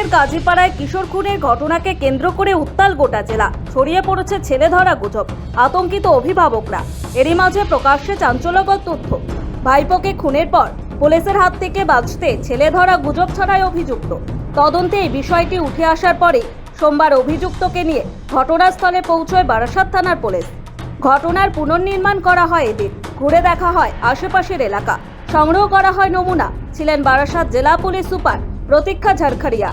বারাসাতের কাজীপাড়ায় কিশোর খুনের ঘটনাকে কেন্দ্র করে উত্তাল গোটা জেলা। ছড়িয়ে পড়েছে ছেলে ধরা গুজব, আতঙ্কিত অভিভাবকরা। এরই মাঝে প্রকাশ্যে চাঞ্চল্যকর তথ্য। ভাইপোকে খুনের পর পুলিশের হাত থেকে বাঁচতে ছেলে ধরা গুজব ছড়ায় অভিযুক্ত। তদন্তে এই বিষয়টি উঠে আসার পরে সোমবার অভিযুক্তকে নিয়ে ঘটনাস্থলে পৌঁছয় বারাসাত থানার পুলিশ। ঘটনার পুনর্নির্মাণ করা হয় এদিন। ঘুরে দেখা হয় আশেপাশের এলাকা। সংগ্রহ করা হয় নমুনা। ছিলেন বারাসাত জেলা পুলিশ সুপার প্রতীক্ষা ঝাড়খড়িয়া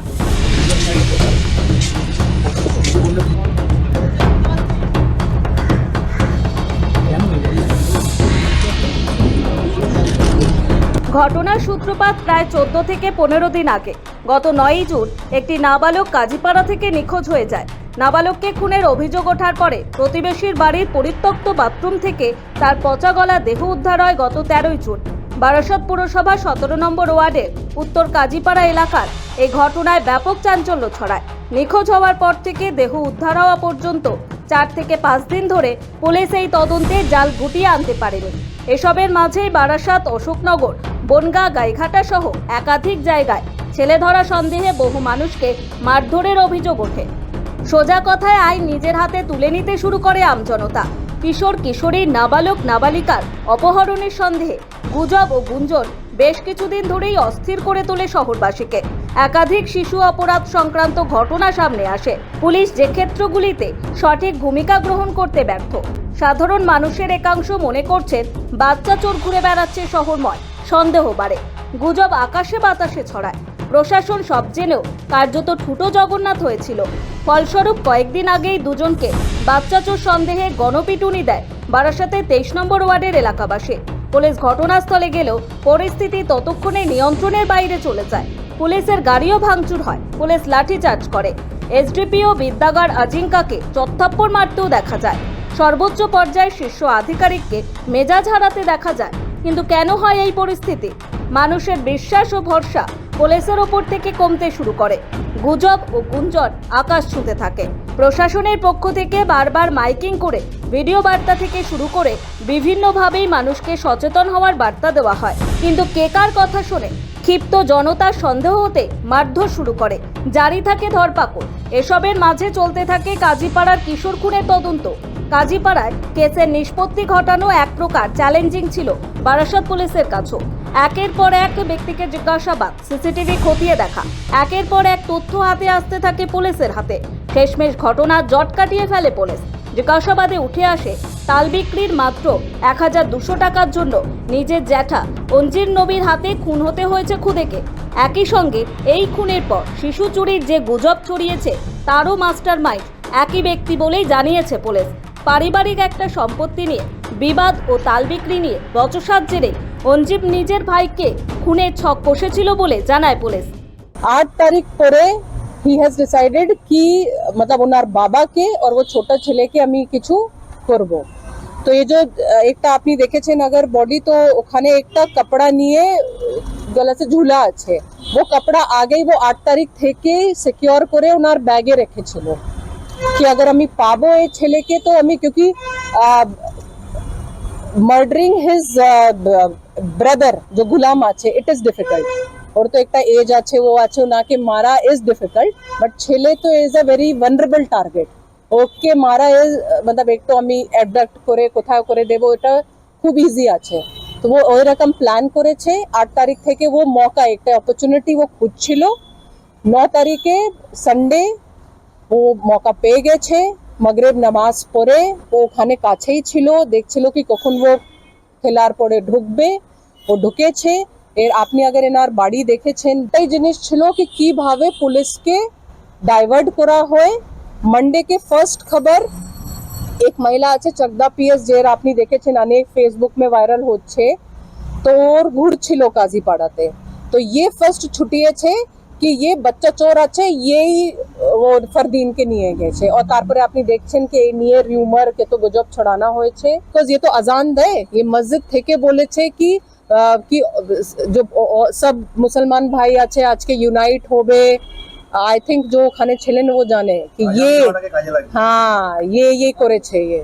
ঘটনার সূত্রপাত প্রায় চোদ্দ থেকে পনেরো দিন আগে। গত নয়ই জুন একটি নাবালক কাজীপাড়া থেকে নিখোঁজ হয়ে যায়। নাবালককে খুনের অভিযোগ ওঠার পরে প্রতিবেশীর বাড়ির পরিত্যক্ত বাথরুম থেকে তার পচা গলা দেহ উদ্ধার হয় গত তেরোই জুন। বারাসত পুরসভা সতেরো নম্বর ওয়ার্ডের উত্তর কাজীপাড়া এলাকার এই ঘটনায় ব্যাপক চাঞ্চল্য ছড়ায়। নিখোঁজ হওয়ার পর থেকে দেহ উদ্ধার হওয়া পর্যন্ত চার থেকে পাঁচ দিন ধরে পুলিশ এই তদন্তে জাল গুটিয়ে আনতে পারেনি। এসবের মাঝেই বারাসাত, অশোকনগর, বনগা, গাইঘাটা সহ একাধিক জায়গায় ছেলে ধরা সন্দেহে বহু মানুষকে মারধরের অভিযোগ ওঠে। সোজা কথায় আইন নিজের হাতে তুলে নিতে শুরু করে আমজনতা। কিশোর কিশোরী, নাবালক, নাবালিকার অপহরণের সন্দেহে গুজব ও গুঞ্জন বেশ কিছুদিন ধরেই অস্থির করে তোলে শহরবাসীকে। একাধিক শিশু অপরাধ সংক্রান্ত ঘটনা সামনে আসে। পুলিশ যে ক্ষেত্রগুলিতে সঠিক ভূমিকা গ্রহণ করতে ব্যর্থ, সাধারণ মানুষের একাংশ মনে করছেন বাচ্চা চোর ঘুরে বেড়াচ্ছে শহরময়, সন্দেহ বাড়ে। গুজব আকাশে বাতাসে ছড়ায়। প্রশাসন সব জেনেও কার্যত ঠুটো জগন্নাথ হয়েছিল। ফলস্বরূপ কয়েকদিন আগেই দুজনকে বাচ্চা চোর সন্দেহে গণপিটুনি দেয় বারাসাতে তেইশ নম্বর ওয়ার্ডের এলাকাবাসী। পুলিশ ঘটনাস্থলে গেলেও পরিস্থিতি ততক্ষণে নিয়ন্ত্রণের বাইরে চলে যায়। পুলিশের গাড়িও ভাঙচুর হয়, পুলিশ লাঠিচার্জ করে। এসডিপিও বিদ্যাগার আজিঙ্কাকে চত্থাপ্পড় মারতেও দেখা যায়। সর্বোচ্চ পর্যায়ে শীর্ষ আধিকারিককে মেজাজ হারাতে দেখা যায়। কিন্তু কেন হয় এই পরিস্থিতি? মানুষের বিশ্বাস ও ভরসা পুলিশের ওপর থেকে কমতে শুরু করে। গুজব ও গুঞ্জন আকাশ ছুঁতে থাকে। প্রশাসনের পক্ষ থেকে বারবার মাইকিং করে ভিডিও বার্তা থেকে শুরু করে বিভিন্নভাবেই মানুষকে সচেতন হওয়ার বার্তা দেওয়া হয়। কিন্তু কে কার কথা শোনে? ক্ষিপ্ত জনতার সন্দেহ হতে মারধর শুরু করে। জারি থাকে ধরপাকড়। এসবের মাঝে চলতে থাকে কাজীপাড়ার কিশোর খুনের তদন্ত। কাজীপাড়ায় কেসের নিষ্পত্তি ঘটানো এক প্রকার চ্যালেঞ্জিং ছিল বারাসত পুলিশের কাছেও। একের পর এক ব্যক্তিকে জিজ্ঞাসাবাদ, সিসিটিভি খতিয়ে দেখা। একের পর এক তথ্য হাতে আসতে থাকে পুলিশের হাতে। শেষমেশ ঘটনা জট কাটিয়ে ফেলে পুলিশ। জিজ্ঞাসাবাদে উঠে আসে, তাল বিক্রির মাত্র এক হাজার দুশো টাকার জন্য নিজের জ্যাঠা অঞ্জির নবীর হাতে খুন হতে হয়েছে খুদেকে। একই সঙ্গে এই খুনের পর শিশু চুরির যে গুজব ছড়িয়েছে, তারও মাস্টার মাইন্ড একই ব্যক্তি বলেই জানিয়েছে পুলিশ। পারিবারিক একটা সম্পত্তি নিয়ে বিবাদ ও তাল বিক্রি নিয়ে বচসার জেরে অঞ্জীব নিজের ভাইকে খুনের ছক কষেছিল বলে জানায় পুলিশ। আট তারিখ পরে হি হ্যাজ ডিসাইডেড কি, মতলব ওনার বাবাকে আর ও ছোট ছেলেকে আমি কিছু করব। তো এই যে, একটা আপনি দেখেছেন আগর বডি তো ওখানে একটা কাপড়া নিয়ে গলাতে ঝুলা আছে। ও কাপড়া আগেই ও আট তারিখ থেকে সিকিওর করে ওনার ব্যাগে রেখেছিল। কি আগর আমি পাবো এই ছেলেকে তো আমি, কিউকি मर्डरिंग हिज ब्रदर जो गुलाम आछे इट इज़ डिफ़िकल्ट और तो एक ता एज आछे, वो आछे, ना के मारा इज़ डिफ़िकल्ट बट छेले तो is a very vulnerable target okay मारा इज़ मतलब एक तो अमी एडक्ट करे कोथा करे देबो इटा खूब इजी आछे. तो वो ওই রকম প্ল্যান করেছে 8 তারিখ থেকে वो मौका, एक अपॉर्चुनिटी वो खुद छिलो. 9 তারিখে সানডে वो मौका পেয়ে গেছে মগরেব নামাজ পড়ে ও ওখানে কাছেই ছিল দেখছিল কি কখন ও খেলার পরে ঢুকবে ও ঢুকেছে এর আপনি আগের এনার বাড়ি দেখেছেন এটাই জিনিস ছিল কি কীভাবে পুলিশকে ডাইভার্ট করা হয় মানডেকে ফার্স্ট খবর এক মহিলা আছে চকদা পিএস জের আপনি দেখেছেন অনেক ফেসবুক মে ভাইরাল হচ্ছে তো ওর ঘুরছিল কাজীপাড়াতে তো ইয়ে ফার্স্ট ছুটিয়েছে कि ये बच्चा चोर अच्छे ये ही वो फरदीन के नहीं गए छे। और तारपरे आपने देख के निये र्यूमर के तो गजब छड़ाना होए छे। तो ये तो अजान दे ये मस्जिद थे के बोले छे कि कि जो सब मुसलमान भाई अच्छे आज के यूनाइट हो बे आई थिंक जो खाने छेले वो जाने कि ये हाँ ये ये करे छे ये।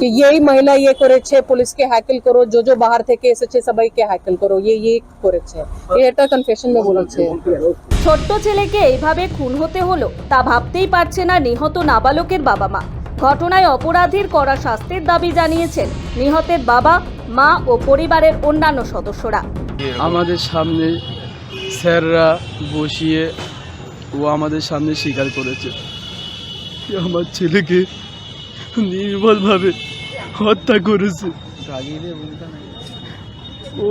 যে এই মহিলা ইয়ে করেছে পুলিশকে হ্যাকেল করো যে যে বাহির থেকে এসেছে সবাইকে হ্যাকেল করো ইয়ে ইয়ে করেছে এটা কনফেশনে বলেছে ছোট্ট ছেলেকে এইভাবে খুন হতে হলো তা ভাবতেই পারছে না নিহত নাবালকের বাবা মা ঘটনায় অপরাধীর করা শাস্তির দাবি জানিয়েছেন নিহতের বাবা মা ও পরিবারের অন্যান্য সদস্যরা। আমাদের সামনে স্যাররা বসিয়ে ও আমাদের সামনে স্বীকার করেছে। আমার ছেলেকে নির্মলভাবে হত্যা করেছে। ও,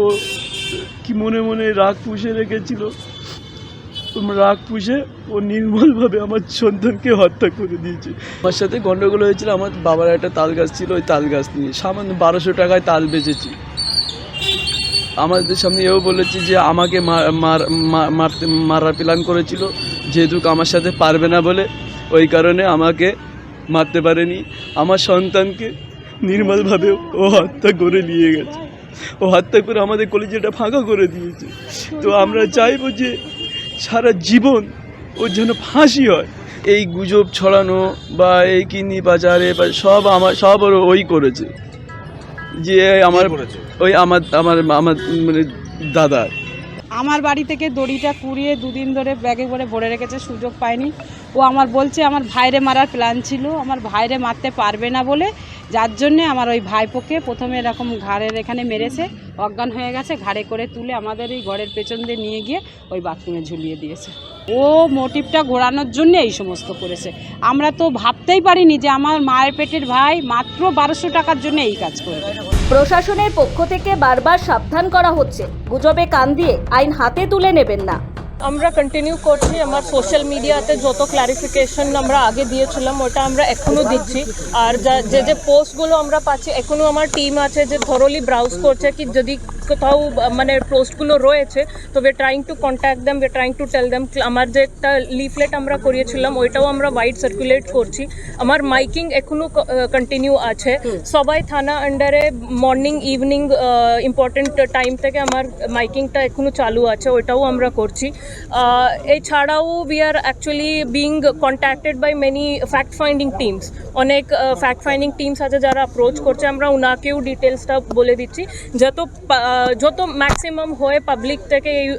কি মনে মনে রাগ পুষে রেখেছিল? রাগ পুষে ও নির্মলভাবে আমার সন্তানকে হত্যা করে দিয়েছে। আমার সাথে গন্ডগোল হয়েছিল, আমার বাবার একটা তাল গাছ ছিল, ওই তাল গাছ নিয়ে। সামান্য বারোশো টাকায় তাল বেচেছি। আমাদের সামনে এও বলেছি যে, আমাকে মারতে, মারার প্ল্যান করেছিল। যেহেতু আমার সাথে পারবে না বলে, ওই কারণে আমাকে মারতে পারেনি। আমার সন্তানকে নির্মলভাবে ও হত্যা করে নিয়ে গেছে। ও হত্যা করে আমাদের কলেজেটা ফাঁকা করে দিয়েছে। তো আমরা চাইব যে সারা জীবন ওর যেন ফাঁসি হয়। এই গুজব ছড়ানো বা এই কিডনি বাজারে বা সব আমার সব ওর ওই করেছে। যে আমার ওই আমার আমার আমার মানে দাদা আমার বাড়ি থেকে দড়িটা কুড়িয়ে দুদিন ধরে ব্যাগে করে ভরে রেখেছে, সুযোগ পায়নি। ও আমার বলছে, আমার ভাইরে মারার প্ল্যান ছিল, আমার ভাইরে মারতে পারবে না বলে। যার জন্যে আমার ওই ভাইপোকে প্রথমে এরকম ঘাড়ের এখানে মেরেছে। অজ্ঞান হয়ে গেছে, ঘাড়ে করে তুলে আমাদের এই ঘরের পেছন দিয়ে নিয়ে গিয়ে ওই বাথরুমে ঝুলিয়ে দিয়েছে। ও মোটিভটা ঘোরানোর জন্য এই সমস্ত করেছে। আমরা তো ভাবতেই পারিনি যে আমার মায়ের পেটের ভাই মাত্র বারোশো টাকার জন্য এই কাজ করে প্রশাসনের পক্ষ থেকে বারবার সাবধান করা হচ্ছে। গুজবে কান দিয়ে আইন হাতে তুলে নেবেন না। আমরা কন্টিনিউ করছি আমার সোশ্যাল মিডিয়াতে যত ক্লারিফিকেশন আমরা আগে দিয়েছিলাম, ওটা আমরা এখনও দিচ্ছি। আর যা- যে পোস্টগুলো আমরা পাচ্ছি এখনও আমার টিম আছে যে থরোলি ব্রাউজ করছে, কি যদি কোথাও মানে পোস্টগুলো রয়েছে তো we trying to contact them we trying to tell them আমার যে একটা লিফলেট আমরা করিয়েছিলাম ওইটাও আমরা ওয়াইড সার্কুলেট করছি। আমার মাইকিং এখনও কন্টিনিউ আছে। সবাই থানা আন্ডারে মর্নিং ইভিনিং ইম্পর্টেন্ট টাইম থেকে আমার মাইকিংটা এখনও চালু আছে ওইটাও আমরা করছি। এছাড়াও we are actually being contacted by many fact finding teams অনেক ফ্যাক্ট ফাইন্ডিং টিমস আছে যারা অ্যাপ্রোচ করছে আমরা ওনাকেও ডিটেলসটা বলে দিচ্ছি। যত যত ম্যাক্সিমাম হয়ে পাবলিক থেকে এই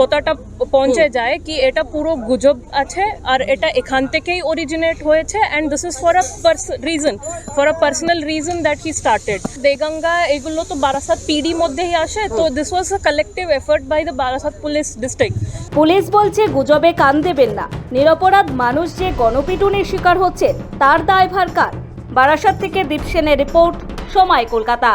কথাটা পৌঁছে যায় কি এটা পুরো গুজব আছে আর এটা এখান থেকেই অরিজিনেট হয়েছে and this is for a reason for a personal reason that he started Deganga এগুলো তো বারাসাত পিডি মধ্যেই আসে তো this was a collective effort by the Barasat police district police বলছে গুজবে কান দেবেন না। নিরপরাধ মানুষ যে গণপিটুনির শিকার হচ্ছে তার দায়ভার কার? বারাসাত থেকে দীপ সেনের রিপোর্ট সময় কলকাতা।